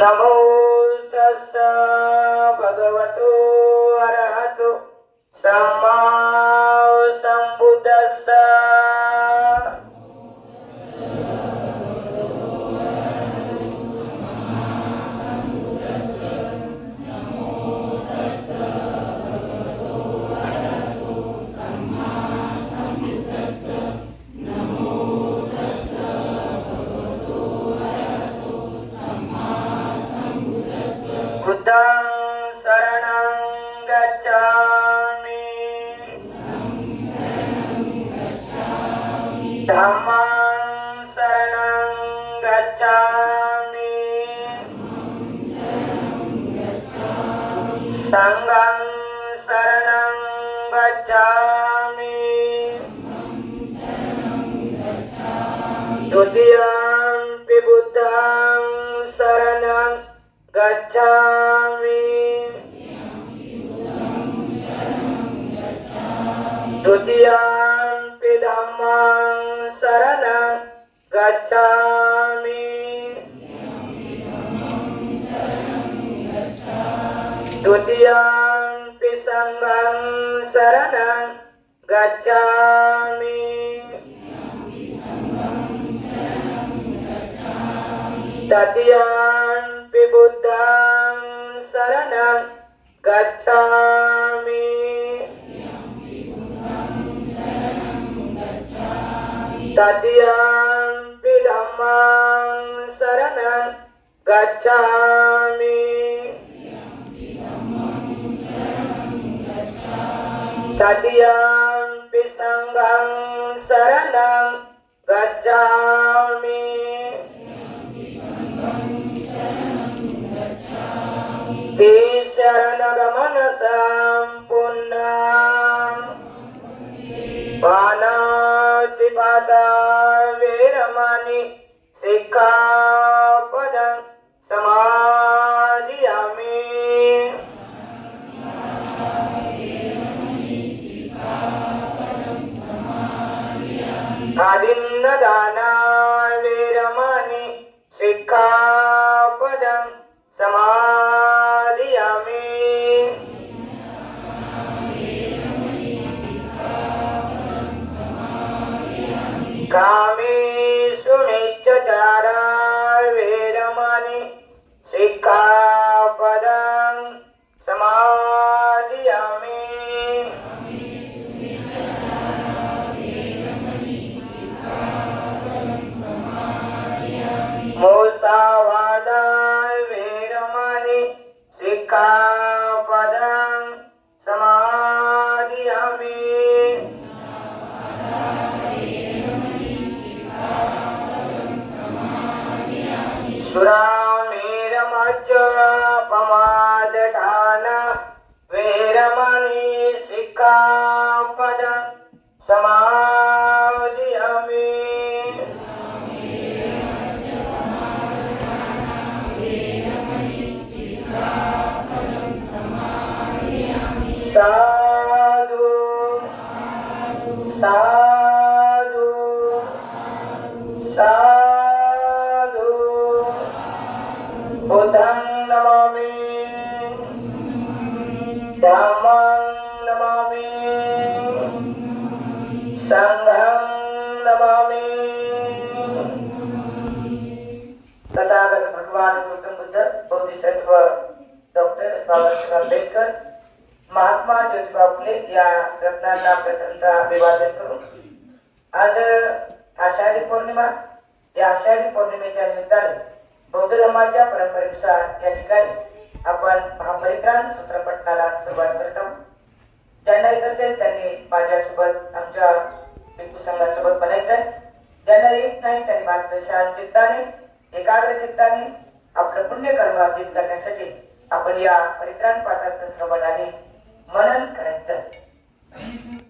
नमो तस्स भगवतो अरहतो सम्मा Dhammang saranang gacchami gacami, saranang gacchami Dutiyam pibuddhang gacami, gacchami Dutiyam pidhammang शरणं गच्छामि द्वितीयं सङ्गं शरणं गच्छामि तृतीयं बुद्धं शरणं गच्छामि Tadiyam pidamang saranang gacchami Tadiyam pisanggang saranang gacchami Ti saranagamanasam punnam Panam වේරමණී සික්ඛා सुरामेरमजपमादान वेरमणिशिकापद समाधियमे साधु साधु साधु। धम्मं नमामि। संघं नमामि। तथागत भगवान गौतम बुद्ध बोधिसत्व डॉक्टर बाबासाहेब आंबेडकर महात्मा ज्योतिबा फुले या रत्नांना प्रथमता अभिवादन करून आज आषाढी पौर्णिमा या आषाढी पौर्णिमेच्या निमित्ताने बौद्ध धर्माच्या परंपरेनुसार या ठिकाणी आपण महापरित्राण सूत्रपटनाला सुरुवात करतो. ज्यांना येत असेल त्यांनी माझ्यासोबत आमच्या भिक्खू संघासोबत बनायचं आहे ज्यांना येत नाही त्यांनी मात्र शांत चित्ताने एकाग्र चित्ताने आपलं पुण्यकर्म अर्जित करण्यासाठी आपण या परित्राण पाठाचं श्रवणाने मनन करायचं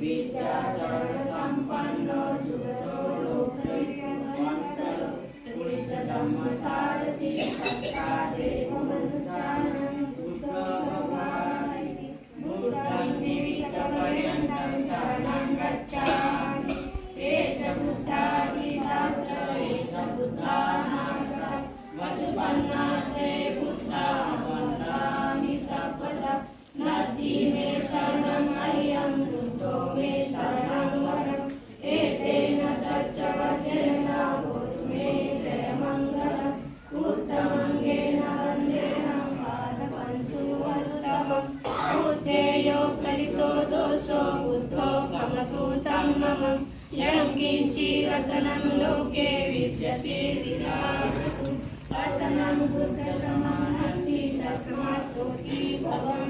Vidyati. Keep alone.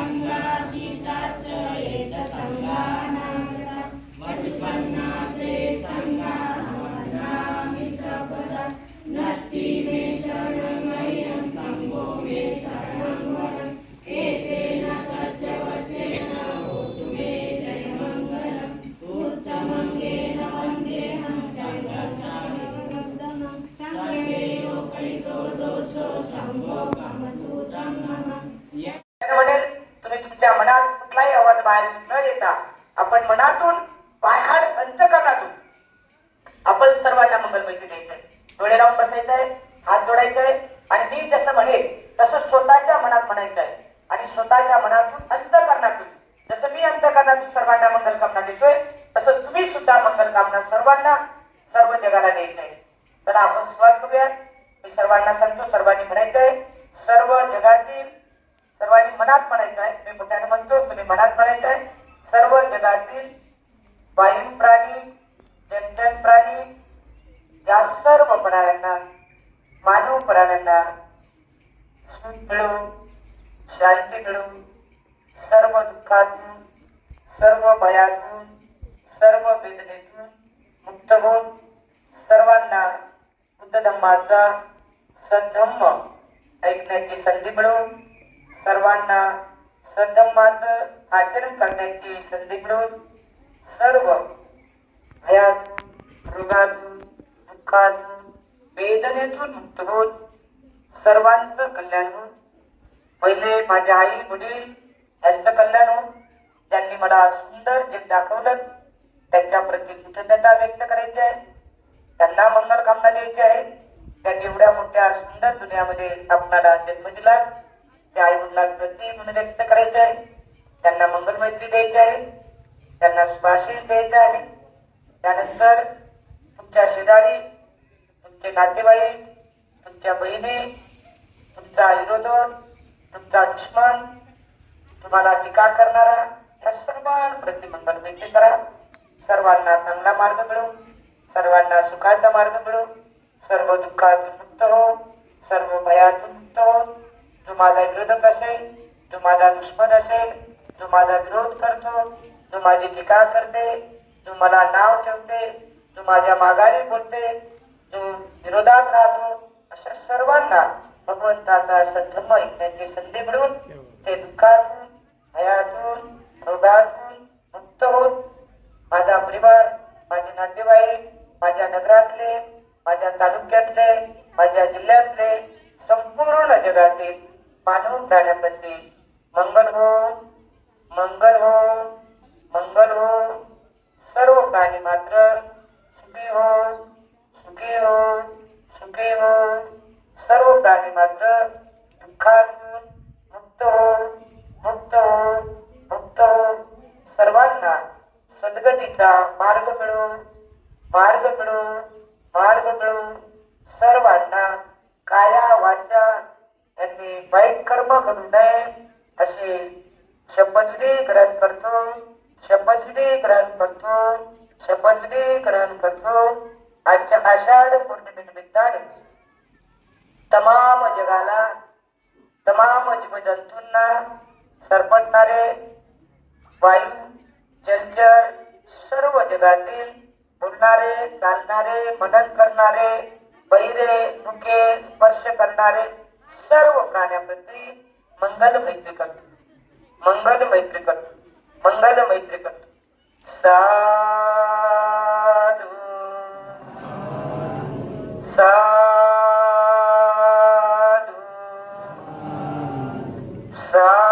Sangha. सर्वांना सर्वांना सद्धम्माचं आचरण करण्याची संधी मिळून सर्व भयात रोगात दुःखात वेदनेतून मुक्त होत सर्वांचं कल्याण होऊन पहिले माझ्या आई वडील यांचं कल्याण होऊन त्यांनी मला सुंदर जे दाखवलं. त्यांच्याप्रती कृतज्ञता व्यक्त करायची आहे. त्यांना मंगल कामना द्यायची आहे. त्यांनी एवढ्या मोठ्या सुंदर दुनियामध्ये आपणाला जन्म दिला. त्या आई वडिलांचं प्रति म्हणून व्यक्त करायचे आहे. त्यांना मंगल मैत्री द्यायची आहे. त्यांना सुभाषिष द्यायचं आहे. त्यानंतर तुमच्या शेजारी तुमचे नातेवाईक तुमच्या बहिणी तुमचा विरोधक तुमचा दुश्मन तुम्हाला टीका करणारा या सर्वांप्रती मंगल मैत्री करा. सर्वांना चांगला मार्ग मिळू. सर्वांना सुखाचा मार्ग मिळू. सर्व दुःखातून मुक्त हो. सर्व भयातून मुक्त हो. तू माझा विरोधक असेल तू माझा दुश्मन असेल तू माझा विरोध करतो तू माझी टीका करते तू मला नाव ठेवते तू माझ्या माघारी बोलते तू विरोधात राहतो अशा सर्वांना भगवंताचा सद्धम्म ऐकण्याची संधी मिळून ते दुःखातून भयातून रोगातून मुक्त होऊन माझा परिवार माझे नातेवाईक माझ्या नगरातले माझ्या तालुक्यातले माझ्या जिल्ह्यातले संपूर्ण जगातील मानव प्राण्याप्रती मंगल हो मंगल हो मंगल हो. सर्व प्राणी मात्र सुखी हो सुखी हो सुखी हो. सर्व प्राणी मात्र दुःखातून मुक्त हो मुक्त हो मुक्त हो. सर्वांना सद्गतीचा मार्ग मिळो मार्ग मिळो मार्ग मिळो. सर्वांना काया वाचा यांनी वाईट कर्म करू नये असे शपथविधी ग्रहण करतो शपथविधी ग्रहण करतो शपथविधी ग्रहण करतो. आजच्या आषाढ पौर्णिमेनिमित्ताने तमाम जगाला तमाम जीवजंतूंना सरपटणारे वायू जलचर सर्व जगातील बोलणारे चालणारे मनन करणारे बहिरे मुखे स्पर्श करणारे सर्व प्राण्याप्रती मंगल मैत्री करतो. मंगल मैत्री करतो. मंगल मैत्री करतो. साधू. साधू. साधू.